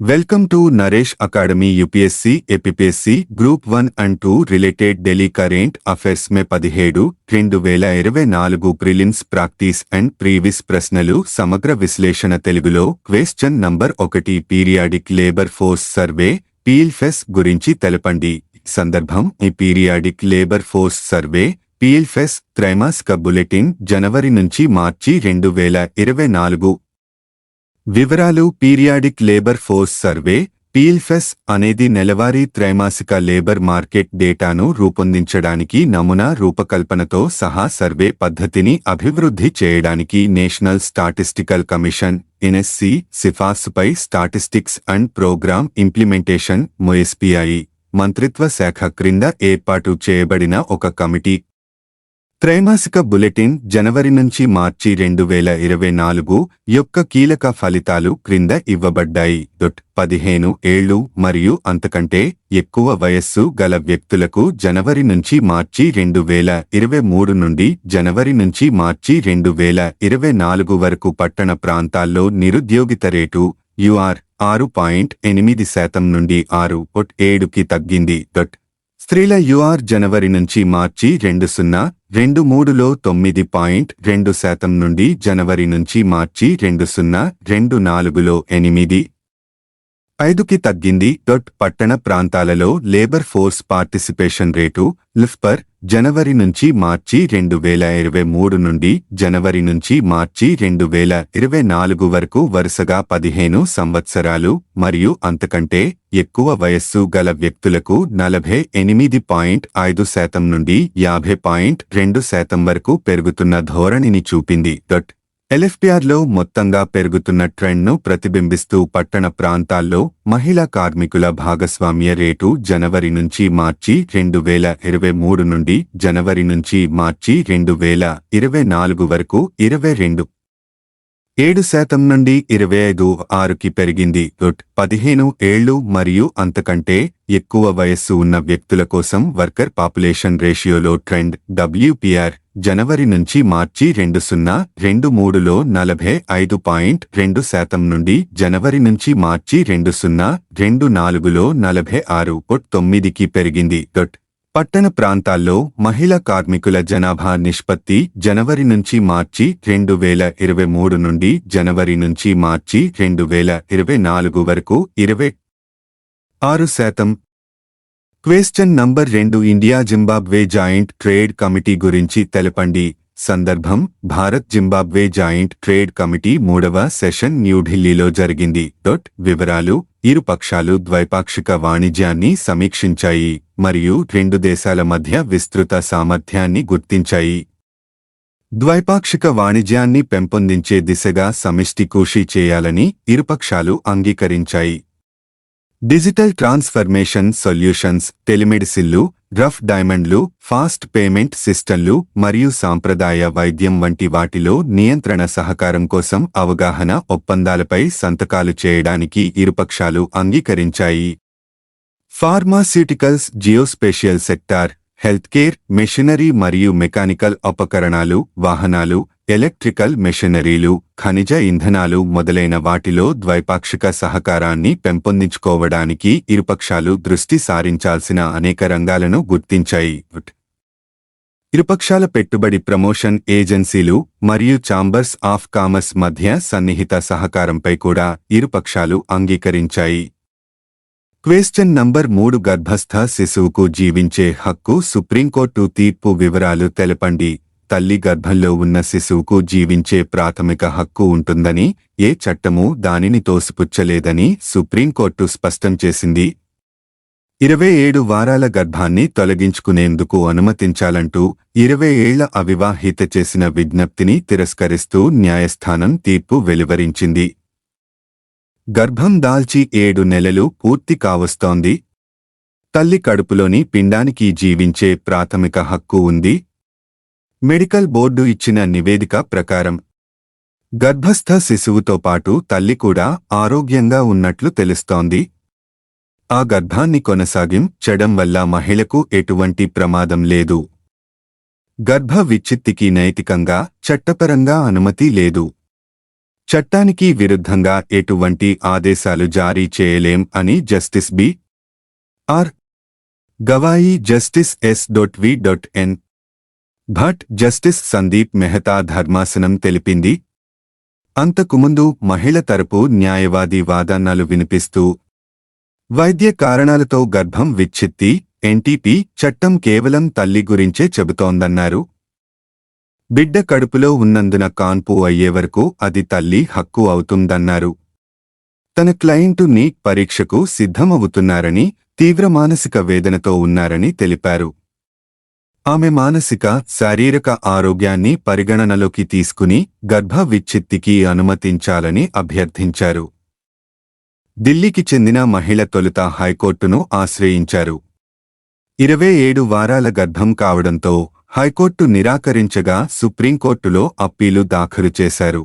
Welcome to Naresh academy UPSC APPSC group one and two related Delhi current affairs May పదిహేడు రెండు వేల ఇరవై నాలుగు ప్రిలిమ్స్ ప్రాక్టీస్ అండ్ ప్రీవిస్ ప్రశ్నలు సమగ్ర విశ్లేషణ తెలుగులో క్వశ్చన్ నంబర్ ఒకటి periodic labour force survey PLFS గురించి తెలపండి. సందర్భం ఈ periodic labour force survey PLFS త్రైమాసిక బులెటిన్ జనవరి నుంచి మార్చి రెండు వేల ఇరవై నాలుగు వివరాలు periodic labour force survey PLFS అనేది నెలవారీ త్రైమాసిక లేబర్ మార్కెట్ డేటాను రూపొందించడానికి నమూనా రూపకల్పనతో సహా సర్వే పద్ధతిని అభివృద్ధి చేయడానికి national statistical commission NSC సిఫార్సుపై statistics and programme implementation MoSPI మంత్రిత్వ శాఖ క్రింద ఏర్పాటు చేయబడిన ఒక కమిటీ త్రైమాసిక బులెటిన్ జనవరి నుంచి మార్చి రెండు వేల ఇరవై నాలుగు యొక్క కీలక ఫలితాలు క్రింద ఇవ్వబడ్డాయి. డొట్ పదిహేను ఏళ్ళు మరియు అంతకంటే ఎక్కువ వయస్సు గల వ్యక్తులకు జనవరి నుంచి మార్చి రెండు వేల ఇరవై మూడు నుండి జనవరి నుంచి మార్చి రెండు వేల ఇరవై నాలుగు వరకు పట్టణ ప్రాంతాల్లో నిరుద్యోగిత రేటు యుఆర్ ఆరు పాయింట్ ఎనిమిది శాతం నుండి ఆరు పొట్ ఏడుకి తగ్గింది. డొట్ స్త్రీల యుఆర్ జనవరి నుంచి మార్చి రెండు సున్నా రెండు మూడులో తొమ్మిది పాయింట్ రెండు శాతం నుండి జనవరి నుంచి మార్చి రెండు సున్నా రెండు నాలుగులో ఎనిమిది. ఐదుకి తగ్గింది. డొట్ పట్టణ ప్రాంతాలలో labour force participation rate LFPR జనవరి నుంచి మార్చి రెండు వేల ఇరవై మూడు నుండి జనవరి నుంచి మార్చి రెండు వేల ఇరవై నాలుగు వరకు వరుసగా పదిహేను సంవత్సరాలు మరియు అంతకంటే ఎక్కువ వయస్సు గల వ్యక్తులకు నలభై ఎనిమిది పాయింట్ ఐదు శాతం నుండి యాభై పాయింట్ రెండు శాతం వరకు పెరుగుతున్న ధోరణిని చూపింది. డట్ ఎల్ఎఫ్పిఆర్లో మొత్తంగా పెరుగుతున్న ట్రెండ్ను ప్రతిబింబిస్తూ పట్టణ ప్రాంతాల్లో మహిళా కార్మికుల భాగస్వామ్య రేటు జనవరి నుంచి మార్చి రెండు వేల ఇరవై మూడు నుండి జనవరి నుంచి మార్చి రెండు వేల ఇరవై నాలుగు వరకు ఇరవై రెండు ఏడు శాతం నుండి ఇరవై ఐదు ఆరుకి పెరిగింది. పదిహేను ఏళ్ళు మరియు అంతకంటే ఎక్కువ వయస్సు ఉన్న వ్యక్తుల కోసం వర్కర్ పాపులేషన్ రేషియోలో ట్రెండ్. డబ్ల్యూపీఆర్ జనవరి నుంచి మార్చి రెండు సున్నా రెండు మూడులో నలభై ఐదు పాయింట్ రెండు శాతం నుండి జనవరి నుంచి మార్చి రెండు సున్నా రెండు నాలుగులో నలభై ఆరు పొట్ తొమ్మిదికి పెరిగింది. పట్టణ ప్రాంతాల్లో మహిళా కార్మికుల జనాభా నిష్పత్తి జనవరి నుంచి మార్చి రెండు వేల ఇరవై మూడు నుండి జనవరి నుంచి మార్చి రెండు వేల ఇరవై నాలుగు వరకు ఇరవై ఆరు శాతం. క్వేశ్చన్ నంబర్ రెండు India Zimbabwe joint trade committee గురించి తెలపండి. సందర్భం Bharat Zimbabwe joint trade committee మూడవ సెషన్ న్యూఢిల్లీలో జరిగింది. డొట్ వివరాలు ఇరు పక్షాలు ద్వైపాక్షిక వాణిజ్యాన్ని సమీక్షించాయి మరియు రెండు దేశాల మధ్య విస్తృత సామర్థ్యాన్ని గుర్తించాయి. ద్వైపాక్షిక వాణిజ్యాన్ని పెంపొందించే దిశగా సమిష్టి కృషి చేయాలని ఇరుపక్షాలు అంగీకరించాయి. డిజిటల్ ట్రాన్స్ఫర్మేషన్ సొల్యూషన్స్ టెలిమెడిసిన్లు రఫ్ డైమండ్లు ఫాస్ట్ పేమెంట్ సిస్టంలు మరియు సాంప్రదాయ వైద్యం వంటి వాటిలో నియంత్రణ సహకారం కోసం అవగాహన ఒప్పందాలపై సంతకాలు చేయడానికి ఇరుపక్షాలు అంగీకరించాయి. Pharmaceuticals geospatial sector health care machinery మరియు మెకానికల్ ఉపకరణాలు వాహనాలు ఎలక్ట్రికల్ మెషినరీలు ఖనిజ ఇంధనాలు మొదలైన వాటిలో ద్వైపాక్షిక సహకారాన్ని పెంపొందించుకోవడానికి ఇరుపక్షాలు దృష్టి సారించాల్సిన అనేక రంగాలను గుర్తించాయి. ఇరుపక్షాల పెట్టుబడి ప్రమోషన్ ఏజెన్సీలు మరియు ఛాంబర్స్ ఆఫ్ కామర్స్ మధ్య సన్నిహిత సహకారంపై కూడా ఇరుపక్షాలు అంగీకరించాయి. క్వేశ్చన్ నంబర్ మూడు గర్భస్థ శిశువుకు జీవించే హక్కు సుప్రీంకోర్టు తీర్పు వివరాలు తెలపండి. తల్లి గర్భంలో ఉన్న శిశువుకు జీవించే ప్రాథమిక హక్కు ఉంటుందని ఏ చట్టమూ దానిని తోసిపుచ్చలేదని సుప్రీంకోర్టు స్పష్టం చేసింది. ఇరవై ఏడు వారాల గర్భాన్ని తొలగించుకునేందుకు అనుమతించాలంటూ ఇరవై ఏళ్ళ అవివాహిత చేసిన విజ్ఞప్తిని తిరస్కరిస్తూ న్యాయస్థానం తీర్పు వెలువరించింది. గర్భం దాల్చి ఏడు నెలలు పూర్తి కావస్తోంది. తల్లి కడుపులోని పిండానికి జీవించే ప్రాథమిక హక్కు ఉంది. మెడికల్ బోర్డు ఇచ్చిన నివేదిక ప్రకారం గర్భస్థ శిశువుతో పాటు తల్లి కూడా ఆరోగ్యంగా ఉన్నట్లు తెలుస్తోంది. ఆ గర్భాన్ని కొనసాగించడం వల్ల మహిళకు ఎటువంటి ప్రమాదం లేదు. గర్భ విచ్చిత్తికి నైతికంగా చట్టపరంగా అనుమతి లేదు. చట్టానికి విరుద్ధంగా ఎటువంటి ఆదేశాలు జారీ చేయలేం అని justice B. R. Gavai justice S. Dot V. Dot N. Bhat justice Sandeep Mehta ధర్మాసనం తెలిపింది. అంతకుముందు మహిళ తరపు న్యాయవాది వాదనలు వినిపిస్తూ వైద్య కారణాలతో గర్భం విచ్ఛిత్తి ఎన్టీపీ చట్టం కేవలం తల్లి గురించే చెబుతోందన్నారు. బిడ్డ కడుపులో ఉన్నందున కాన్పు అయ్యే వరకు అది తల్లి హక్కు అవుతుందన్నారు. తన క్లయింటు నీట్ పరీక్షకు సిద్ధమవుతున్నారని తీవ్ర మానసిక వేదనతో ఉన్నారని తెలిపారు. ఆమె మానసిక శారీరక ఆరోగ్యాన్ని పరిగణనలోకి తీసుకుని గర్భ విచ్ఛిత్తికి అనుమతించాలని అభ్యర్థించారు. ఢిల్లీకి చెందిన మహిళ తొలుత హైకోర్టును ఆశ్రయించారు. ఇరవై ఏడు వారాల గర్భం కావడంతో హైకోర్టు నిరాకరించగా సుప్రీంకోర్టులో అప్పీలు దాఖలు చేశారు.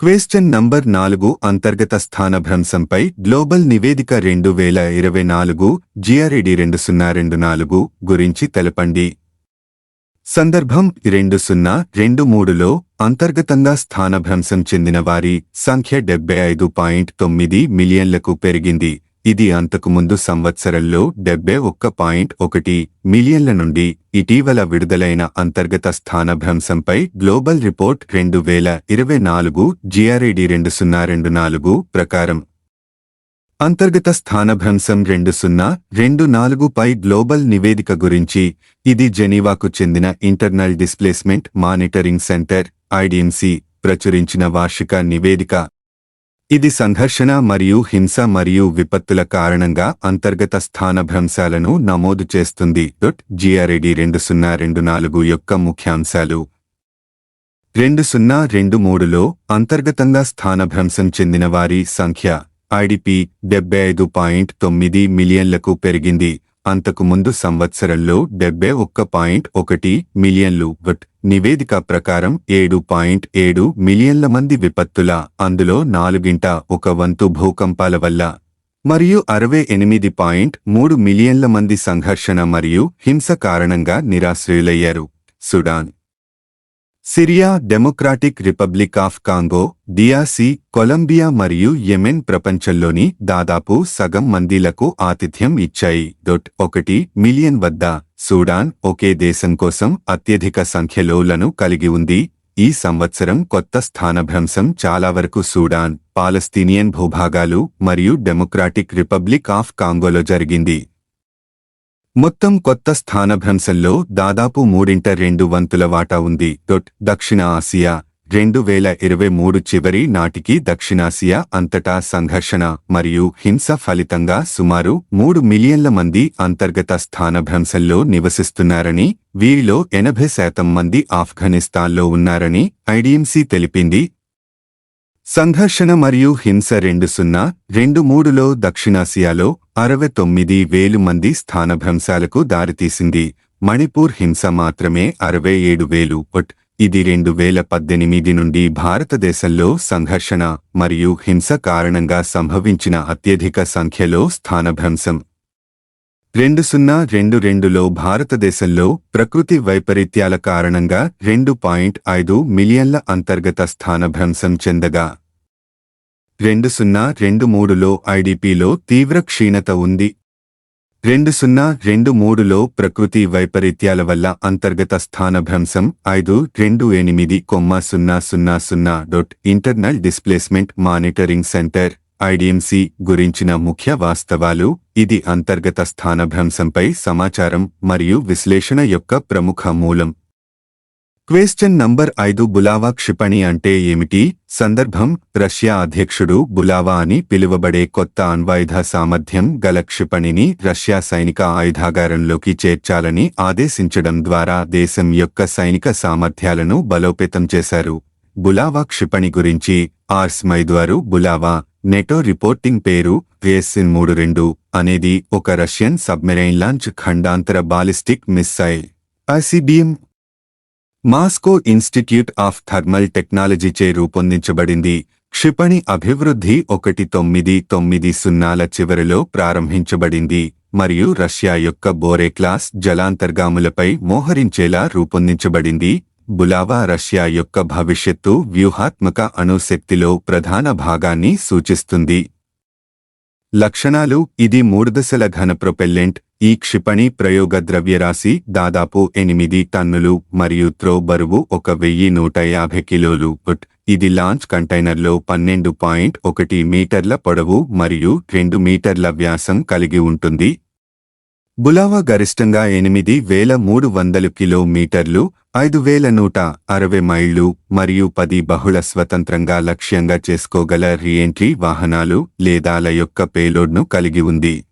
క్వేశ్చన్ నంబర్ నాలుగు అంతర్గత స్థానభ్రంశంపై గ్లోబల్ నివేదిక రెండు వేల ఇరవై నాలుగు జిఆర్ఈడి రెండు సున్నా రెండు నాలుగు గురించి తెలపండి. సందర్భం రెండు సున్నా రెండు మూడులో అంతర్గతంగా స్థానభ్రంశం చెందిన వారి సంఖ్య డెబ్బై ఐదు పాయింట్ తొమ్మిది మిలియన్లకు పెరిగింది. ఇది అంతకుముందు సంవత్సరంలో డెబ్బై ఒక్క పాయింట్ ఒకటి మిలియన్ల నుండి ఇటీవల విడుదలైన అంతర్గత స్థానభ్రంశంపై గ్లోబల్ రిపోర్ట్ రెండు వేల ఇరవై నాలుగు జిఆర్ఈడి రెండు సున్నా రెండు నాలుగు ప్రకారం. అంతర్గత స్థానభ్రంశం రెండు సున్నా రెండు నాలుగు పై గ్లోబల్ నివేదిక గురించి ఇది జెనీవాకు చెందిన internal displacement monitoring centre IDMC ప్రచురించిన వార్షిక నివేదిక. ఇది సంఘర్షణ మరియు హింస మరియు విపత్తుల కారణంగా అంతర్గత స్థానభ్రంశాలను నమోదు చేస్తుంది. డొట్ జిఆర్ఏడి రెండు సున్నా రెండు నాలుగు యొక్క ముఖ్యాంశాలు. రెండు సున్నా రెండు మూడులో అంతర్గతంగా స్థానభ్రంశం చెందిన వారి సంఖ్య ఐడిపి డెబ్బై ఐదు పాయింట్ తొమ్మిది మిలియన్లకు పెరిగింది. అంతకుముందు సంవత్సరంలో డెబ్బై ఒక్క పాయింట్ ఒకటి మిలియన్లు గట్ నివేదిక ప్రకారం ఏడు పాయింట్ ఏడు మిలియన్ల మంది విపత్తుల అందులో నాలుగింట ఒక వంతు భూకంపాల వల్ల మరియు అరవై ఎనిమిది పాయింట్ మూడు మిలియన్ల మంది సంఘర్షణ మరియు హింస కారణంగా నిరాశ్రయులయ్యారు. Sudan Syria Democratic Republic of Congo DRC Colombia మరియు యెమెన్ ప్రపంచంలోని దాదాపు సగం మందిలకు ఆతిథ్యం ఇచ్చాయి. డొట్ ఒకటి మిలియన్ వద్ద సూడాన్ ఒకే దేశం కోసం అత్యధిక సంఖ్యలోలను కలిగి ఉంది. ఈ సంవత్సరం కొత్త స్థానభ్రంశం చాలా వరకు సూడాన్ పాలస్తీనియన్ భూభాగాలు మరియు డెమోక్రాటిక్ రిపబ్లిక్ ఆఫ్ కాంగోలో జరిగింది. మొత్తం కొత్త స్థానభ్రంశంలో దాదాపు మూడింట రెండు వంతుల వాటా ఉంది. డొట్ దక్షిణ ఆసియా రెండు వేల ఇరవై మూడు చివరి నాటికి దక్షిణాసియా అంతటా సంఘర్షణ మరియు హింస ఫలితంగా సుమారు మూడు మిలియన్ల మంది అంతర్గత స్థానభ్రంశంలో నివసిస్తున్నారని వీరిలో ఎనభై శాతం మంది ఆఫ్ఘనిస్తాన్లో ఉన్నారని ఐడిఎంసీ తెలిపింది. సంఘర్షణ మరియు హింస రెండు సున్నా రెండు మూడులో దక్షిణాసియాలో అరవై తొమ్మిది వేలు మంది స్థానభ్రంశాలకు దారితీసింది. మణిపూర్ హింస మాత్రమే అరవై ఏడు వేలు ఒట్ ఇది రెండు వేల పద్దెనిమిది నుండి భారతదేశంలో సంఘర్షణ మరియు హింస కారణంగా సంభవించిన అత్యధిక సంఖ్యలో స్థానభ్రంశం. రెండు సున్నా రెండు రెండులో భారతదేశంలో ప్రకృతి వైపరీత్యాల కారణంగా రెండు పాయింట్ ఐదు మిలియన్ల అంతర్గత స్థానభ్రంశం చెందగా. రెండు సున్నా రెండు మూడులో ఐడిపిలో తీవ్ర క్షీణత ఉంది. రెండు సున్నా రెండు మూడులో ప్రకృతి వైపరీత్యాల వల్ల అంతర్గత స్థానభ్రంశం ఐదు రెండు ఎనిమిది కొమ్మ సున్నా సున్నా సున్నా dot internal displacement monitoring centre IDMC గురించిన ముఖ్య వాస్తవాలు ఇది అంతర్గత స్థానభ్రంశంపై సమాచారం మరియు విశ్లేషణ యొక్క ప్రముఖ మూలం. క్వేశ్చన్ నంబర్ ఐదు బులావా క్షిపణి అంటే ఏమిటి? సందర్భం రష్యా అధ్యక్షుడు బులావా అని పిలువబడే కొత్త అణ్వాయుధ సామర్థ్యం గల క్షిపణిని రష్యా సైనిక ఆయుధాగారంలోకి చేర్చాలని ఆదేశించడం ద్వారా దేశం యొక్క సైనిక సామర్థ్యాలను బలోపేతం చేశారు. బులావా క్షిపణి గురించి ఆర్స్ మైద్వారు బులావా నెటో రిపోర్టింగ్ పేరు వేసిన్ మూడు రెండు అనేది ఒక Russian submarine launch ఖండాంతర ballistic missile. ICBM. Moscow Institute of Thermal టెక్నాలజీచే రూపొందించబడింది. క్షిపణి అభివృద్ధి ఒకటి తొమ్మిది తొమ్మిది సున్నాల చివరిలో ప్రారంభించబడింది. మరియు రష్యా యొక్క బోరే క్లాస్ జలాంతర్గాములపై మోహరించేలా రూపొందించబడింది. బులావా రష్యా యొక్క భవిష్యత్తు వ్యూహాత్మక అణుశక్తిలో ప్రధాన భాగాన్ని సూచిస్తుంది. లక్షణాలు ఇది మూడుదశల ఘన ప్రొపెల్లెంట్ ఈ క్షిపణి ప్రయోగ ద్రవ్యరాశి దాదాపు ఎనిమిది టన్నులు మరియు త్రో బరువు ఒక వెయ్యి నూట యాభై కిలోలు బట్ ఇది లాంచ్ కంటైనర్లో పన్నెండు పాయింట్ ఒకటి మీటర్ల పొడవు మరియు రెండు మీటర్ల వ్యాసం కలిగి ఉంటుంది. బులావా గరిష్టంగా ఎనిమిది వేల మూడు వందలు కిలోమీటర్లు ఐదు వేల నూట అరవై మైళ్ళు మరియు పది బహుళ స్వతంత్రంగా లక్ష్యంగా చేసుకోగల రీఎంట్రీ వాహనాలు లేదా యొక్క పేలోడ్ను కలిగి ఉంది.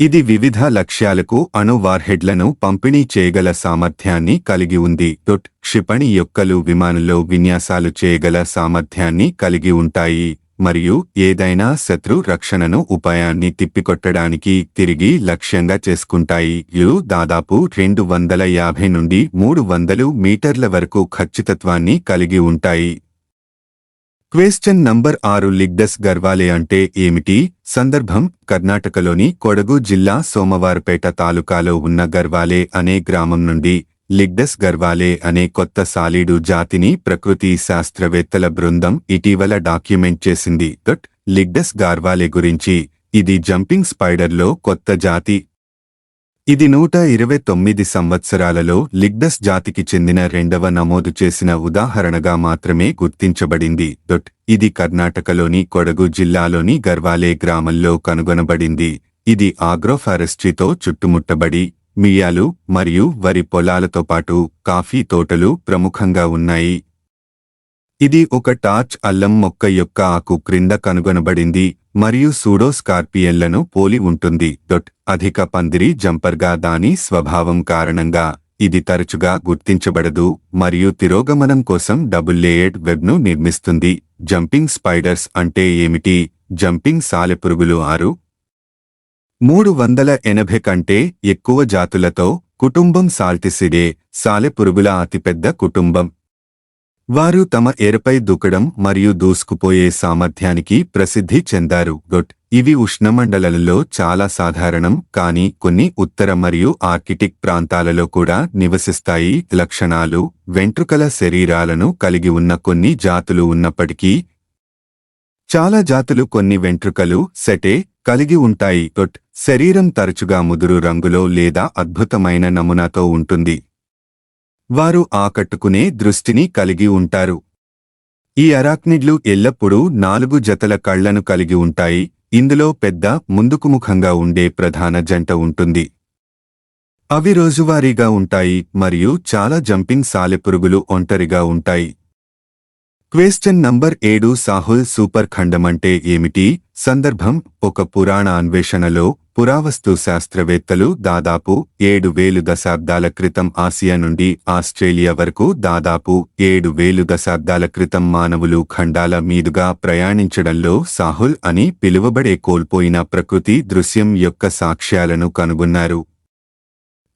ఇది వివిధ లక్ష్యాలకు అణు వార్హెడ్లను పంపిణీ చేయగల సామర్థ్యాన్ని కలిగి ఉంది. డొట్ క్షిపణి యొక్కలు విమానంలో విన్యాసాలు చేయగల సామర్థ్యాన్ని కలిగి ఉంటాయి. మరియు ఏదైనా శత్రు రక్షణను ఉపాయాన్ని తిప్పికొట్టడానికి తిరిగి లక్ష్యంగా చేసుకుంటాయి. ఇవి దాదాపు రెండు వందల యాభై నుండి మూడు వందలు మీటర్ల వరకు ఖచ్చితత్వాన్ని కలిగి ఉంటాయి. క్వేశ్చన్ నంబర్ ఆరు లిగ్డస్ గర్వాలే అంటే ఏమిటి? సందర్భం కర్ణాటకలోని కొడగు జిల్లా సోమవారపేట తాలూకాలో ఉన్న గర్వాలే అనే గ్రామం నుండి లిగ్డస్ గర్వాలే అనే కొత్త సాలీడు జాతిని ప్రకృతి శాస్త్రవేత్తల బృందం ఇటీవల డాక్యుమెంట్ చేసింది. దట్ లిగ్డస్ గార్వాలే గురించి ఇది జంపింగ్ స్పైడర్లో కొత్త జాతి. ఇది నూట ఇరవై తొమ్మిది సంవత్సరాలలో లిగ్డస్ జాతికి చెందిన రెండవ నమోదు చేసిన ఉదాహరణగా మాత్రమే గుర్తించబడింది. దొట్ ఇది కర్ణాటకలోని కొడగు జిల్లాలోని గర్వాలే గ్రామంలో కనుగొనబడింది. ఇది ఆగ్రోఫారెస్ట్రీతో చుట్టుముట్టబడి మియాలు మరియు వరి పొలాలతో పాటు కాఫీ తోటలు ప్రముఖంగా ఉన్నాయి. ఇది ఒక టార్చ్ అల్లం మొక్క యొక్క ఆకు క్రింద కనుగొనబడింది మరియు సూడో స్కార్పియన్లను పోలి ఉంటుంది. డొట్ అధిక పందిరి జంపర్గా దాని స్వభావం కారణంగా ఇది తరచుగా గుర్తించబడదు మరియు తిరోగమనం కోసం డబుల్ లేయర్డ్ వెబ్ను నిర్మిస్తుంది. జంపింగ్ స్పైడర్స్ అంటే ఏమిటి? జంపింగ్ సాలెపురుగులు ఆరు మూడు వందల ఎనభై కంటే ఎక్కువ జాతులతో కుటుంబం సాల్టిసిడే సాలెపురుగుల అతిపెద్ద కుటుంబం. వారు తమ ఎరపై దూకడం మరియు దూసుకుపోయే సామర్థ్యానికి ప్రసిద్ధి చెందారు. గొట్ ఇవి ఉష్ణమండలంలో చాలా సాధారణం కానీ కొన్ని ఉత్తర మరియు ఆర్కిటిక్ ప్రాంతాలలో కూడా నివసిస్తాయి. లక్షణాలు వెంట్రుకల శరీరాలను కలిగి ఉన్న కొన్ని జాతులు ఉన్నప్పటికీ చాలా జాతులు కొన్ని వెంట్రుకలు సెటే కలిగి ఉంటాయి. గొట్ శరీరం తరచుగా ముదురు రంగులో లేదా అద్భుతమైన నమూనాతో ఉంటుంది. వారు ఆకట్టుకునే దృష్టిని కలిగి ఉంటారు. ఈ అరాక్నిడ్లు ఎల్లప్పుడూ నాలుగు జతల కళ్ళను కలిగి ఉంటాయి. ఇందులో పెద్ద ముందుకుముఖంగా ఉండే ప్రధాన జంట ఉంటుంది. అవి రోజువారీగా ఉంటాయి మరియు చాలా జంపింగ్ సాలెపురుగులు ఒంటరిగా ఉంటాయి. క్వేశ్చన్ నంబర్ ఏడు సాహుల్ సూపర్ ఖండమంటే ఏమిటి? సందర్భం ఒక పురాణ అన్వేషణలో పురావస్తు శాస్త్రవేత్తలు దాదాపు ఏడు వేలు దశాబ్దాల క్రితం ఆసియా నుండి ఆస్ట్రేలియా వరకు దాదాపు ఏడు వేలు దశాబ్దాల క్రితం మానవులు ఖండాల మీదుగా ప్రయాణించడంలో సాహుల్ అని పిలువబడే కోల్పోయిన ప్రకృతి దృశ్యం యొక్క సాక్ష్యాలను కనుగొన్నారు.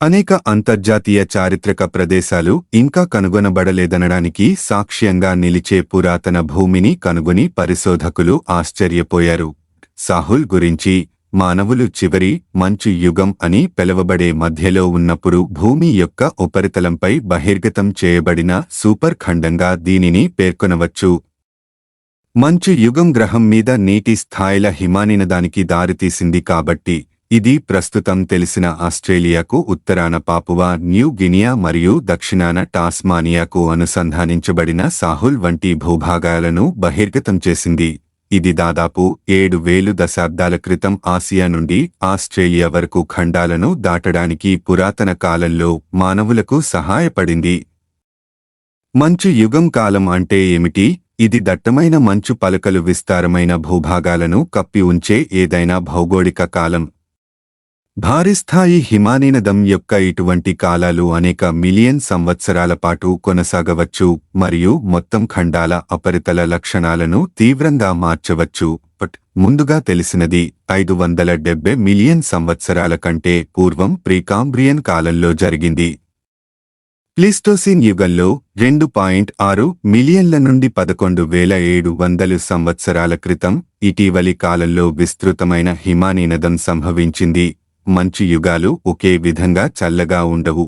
అనేక అంతర్జాతీయ చారిత్రక ప్రదేశాలు ఇంకా కనుగొనబడలేదనడానికి సాక్ష్యంగా నిలిచే పురాతన భూమిని కనుగొని పరిశోధకులు ఆశ్చర్యపోయారు. సాహుల్ గురించి మానవులు చివరి మంచు యుగం అని పిలవబడే మధ్యలో ఉన్నప్పుడు భూమి యొక్క ఉపరితలంపై బహిర్గతం చేయబడిన సూపర్ ఖండంగా దీనిని పేర్కొనవచ్చు. మంచు యుగం గ్రహం మీద నీటి స్థాయిల హిమానినదానికి దారితీసింది కాబట్టి ఇది ప్రస్తుతం తెలిసిన ఆస్ట్రేలియాకు ఉత్తరాన పాపువా న్యూ గినియా మరియు దక్షిణాన టాస్మానియాకు అనుసంధానించబడిన సాహుల్ వంటి భూభాగాలను బహిర్గతం చేసింది. ఇది దాదాపు ఏడు వేలు దశాబ్దాల క్రితం ఆసియా నుండి ఆస్ట్రేలియా వరకు ఖండాలను దాటడానికి పురాతన కాలంలో మానవులకు సహాయపడింది. మంచు యుగం కాలం అంటే ఏమిటి? ఇది దట్టమైన మంచు పలకలు విస్తారమైన భూభాగాలను కప్పి ఉంచే ఏదైనా భౌగోళిక కాలం. భారీ స్థాయి హిమానీనదం యొక్క ఇటువంటి కాలాలు అనేక మిలియన్ సంవత్సరాల పాటు కొనసాగవచ్చు మరియు మొత్తం ఖండాల అపరితల లక్షణాలను తీవ్రంగా మార్చవచ్చు. బట్ ముందుగా తెలిసినది ఐదు వందల డెబ్బై మిలియన్ సంవత్సరాల కంటే పూర్వం ప్రీకాంబ్రియన్ కాలంలో జరిగింది. ప్లీస్టోసిన్ యుగంలో రెండు పాయింట్ ఆరు మిలియన్ల నుండి పదకొండు వేల ఏడు వందలు సంవత్సరాల క్రితం ఇటీవలి కాలంలో విస్తృతమైన హిమానీనదం సంభవించింది. మంచి యుగాలు ఒకే విధంగా చల్లగా ఉండవు.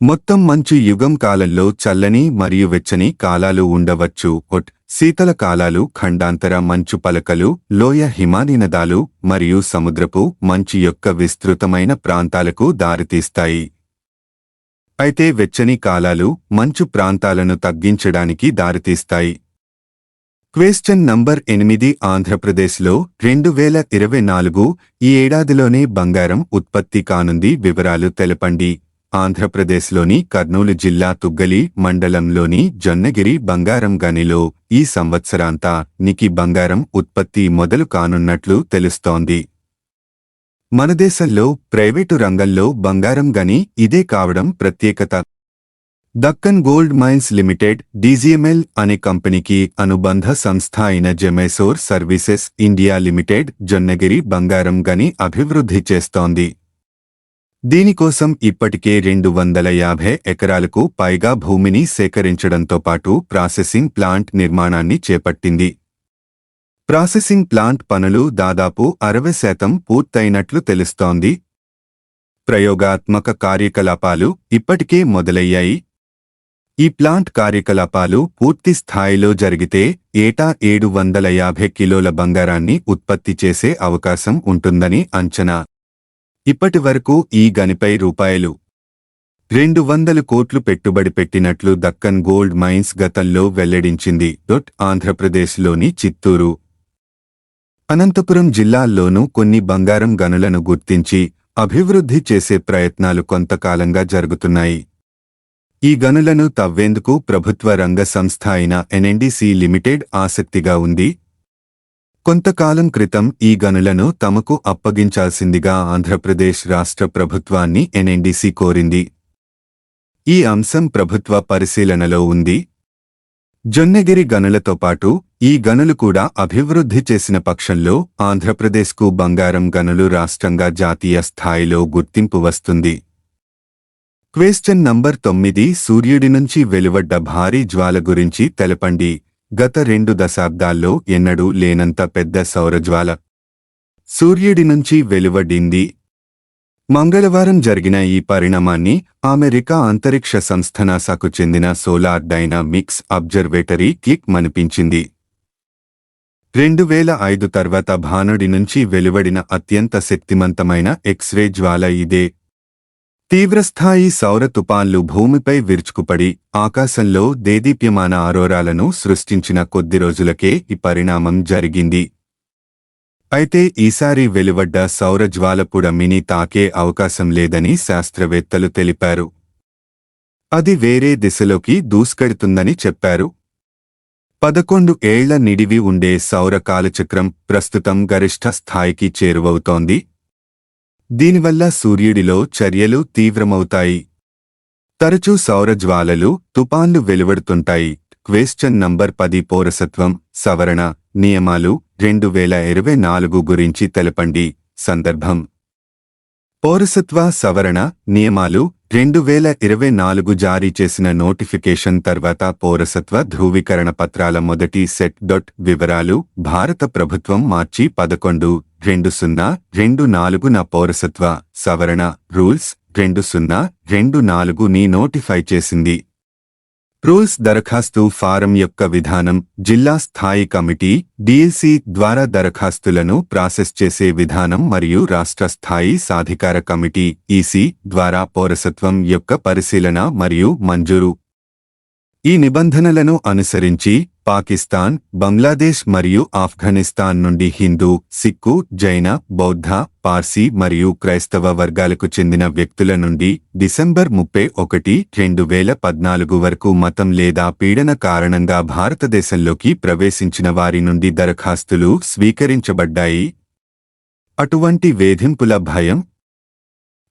మొత్తం మంచు యుగం కాలంలో చల్లని మరియు వెచ్చని కాలాలు ఉండవచ్చు. ఒట్ శీతల కాలాలు ఖండాంతర మంచు పలకలు లోయ హిమానినదాలు మరియు సముద్రపు మంచు యొక్క విస్తృతమైన ప్రాంతాలకు దారితీస్తాయి. అయితే వెచ్చని కాలాలు మంచు ప్రాంతాలను తగ్గించడానికి దారితీస్తాయి. క్వశ్చన్ నంబర్ ఎనిమిది ఆంధ్రప్రదేశ్లో రెండు వేల ఇరవై నాలుగు ఈ ఏడాదిలోనే బంగారం ఉత్పత్తి కానుంది వివరాలు తెలపండి. ఆంధ్రప్రదేశ్లోని కర్నూలు జిల్లా తుగ్గలి మండలంలోని జొన్నగిరి బంగారం గనిలో ఈ సంవత్సరాంతా నికి బంగారం ఉత్పత్తి మొదలు కానున్నట్లు తెలుస్తోంది. మనదేశంలో ప్రైవేటు రంగంలో బంగారం గని ఇదే కావడం ప్రత్యేకత. Deccan gold mines limited DGML అనే కంపెనీకి అనుబంధ సంస్థ అయిన Geomysore services India limited Jonnagiri బంగారం గని అభివృద్ధి చేస్తోంది. దీనికోసం ఇప్పటికే రెండు వందల యాభై ఎకరాలకు పైగా భూమిని సేకరించడంతో పాటు ప్రాసెసింగ్ ప్లాంట్ నిర్మాణాన్ని చేపట్టింది. ప్రాసెసింగ్ ప్లాంట్ పనులు దాదాపు అరవై శాతం పూర్తయినట్లు తెలుస్తోంది. ప్రయోగాత్మక కార్యకలాపాలు ఇప్పటికే మొదలయ్యాయి. ఈ ప్లాంట్ కార్యకలాపాలు పూర్తి స్థాయిలో జరిగితే ఏటా ఏడు వందల యాభై కిలోల బంగారాన్ని ఉత్పత్తి చేసే అవకాశం ఉంటుందని అంచనా. ఇప్పటి వరకు ఈ గనిపై రూపాయలు రెండు వందల కోట్లు పెట్టుబడి పెట్టినట్లు దక్కన్ గోల్డ్ మైన్స్ గతంలో వెల్లడించింది. డొట్ ఆంధ్రప్రదేశ్లోని చిత్తూరు. అనంతపురం జిల్లాల్లోనూ కొన్ని బంగారం గనులను గుర్తించి అభివృద్ధి చేసే ప్రయత్నాలు కొంతకాలంగా జరుగుతున్నాయి. ఈ గనులను తవ్వేందుకు ప్రభుత్వ రంగ సంస్థ అయిన ఎన్ఎండిసి లిమిటెడ్ ఆసక్తిగా ఉంది. కొంతకాలం క్రితం ఈ గనులను తమకు అప్పగించాల్సిందిగా ఆంధ్రప్రదేశ్ రాష్ట్ర ప్రభుత్వాన్ని ఎన్ఎండిసి కోరింది. ఈ అంశం ప్రభుత్వ పరిశీలనలో ఉంది. జొన్నగిరి గనులతో పాటు ఈ గనులు కూడా అభివృద్ధి చేసిన పక్షంలో ఆంధ్రప్రదేశ్కు బంగారం గనులు రాష్ట్రంగా జాతీయ స్థాయిలో గుర్తింపు వస్తుంది. క్వేశ్చన్ నంబర్ తొమ్మిది సూర్యుడి నుంచి వెలువడ్డ భారీ జ్వాల గురించి తెలపండి. గత రెండు దశాబ్దాల్లో ఎన్నడూ లేనంత పెద్ద సౌరజ్వాల సూర్యుడి నుంచి వెలువడింది. మంగళవారం జరిగిన ఈ పరిణామాన్ని అమెరికా అంతరిక్ష సంస్థ నాసాకు చెందిన సోలార్ డైనామిక్స్ అబ్జర్వేటరీ క్లిక్ మనిపించింది. రెండు వేల ఐదు తర్వాత భానుడి నుంచి వెలువడిన అత్యంత శక్తిమంతమైన ఎక్స్రే జ్వాల ఇదే. తీవ్రస్థాయి సౌర తుపాన్లు భూమిపై విరుచుకుపడి ఆకాశంలో దేదీప్యమాన ఆరోరాలను సృష్టించిన కొద్ది రోజులకే ఈ పరిణామం జరిగింది. అయితే ఈసారి వెలువడ్డ సౌర జ్వాలపుడమిని తాకే అవకాశం లేదని శాస్త్రవేత్తలు తెలిపారు. అది వేరే దిశలోకి దూసుకెడుతుందని చెప్పారు. పదకొండు ఏళ్ళ నిడివి ఉండే సౌర కాలచక్రం ప్రస్తుతం గరిష్ట స్థాయికి చేరువవుతోంది. దీనివల్ల సూర్యుడిలో చర్యలు తీవ్రమవుతాయి. తరచూ సౌర జ్వాలలు తుపాన్లు వెలువడుతుంటాయి. క్వేశ్చన్ నంబర్ పది పౌరసత్వం సవరణ నియమాలు రెండు వేల ఇరవై నాలుగు గురించి తెలపండి. సందర్భం పౌరసత్వ సవరణ నియమాలు రెండు వేల ఇరవై నాలుగు జారీ చేసిన నోటిఫికేషన్ తర్వాత పౌరసత్వ ధృవీకరణ పత్రాల మొదటి సెట్ డొట్ వివరాలు భారత ప్రభుత్వం మార్చి పదకొండు రెండు సున్నా రెండు నాలుగున పౌరసత్వ సవరణ రూల్స్ రెండు సున్నా రెండు నాలుగుని నోటిఫై చేసింది. రూల్స్ దరఖాస్తు ఫారం యొక్క విధానం జిల్లా స్థాయి కమిటీ డిఎల్సి ద్వారా దరఖాస్తులను ప్రాసెస్ చేసే విధానం మరియు రాష్ట్ర స్థాయి సాధికార కమిటీ ఈసీ ద్వారా పౌరసత్వం యొక్క పరిశీలన మరియు మంజూరు ఈ నిబంధనలను అనుసరించి పాకిస్తాన్ బంగ్లాదేశ్ మరియు ఆఫ్ఘనిస్తాన్ నుండి హిందూ సిక్కు జైన బౌద్ధ పార్సీ మరియు క్రైస్తవ వర్గాలకు చెందిన వ్యక్తుల నుండి డిసెంబర్ ముప్పై ఒకటి రెండు వేల పద్నాలుగు వరకు మతం లేదా పీడన కారణంగా భారతదేశంలోకి ప్రవేశించిన వారి నుండి దరఖాస్తులు స్వీకరించబడ్డాయి. అటువంటి వేధింపుల భయం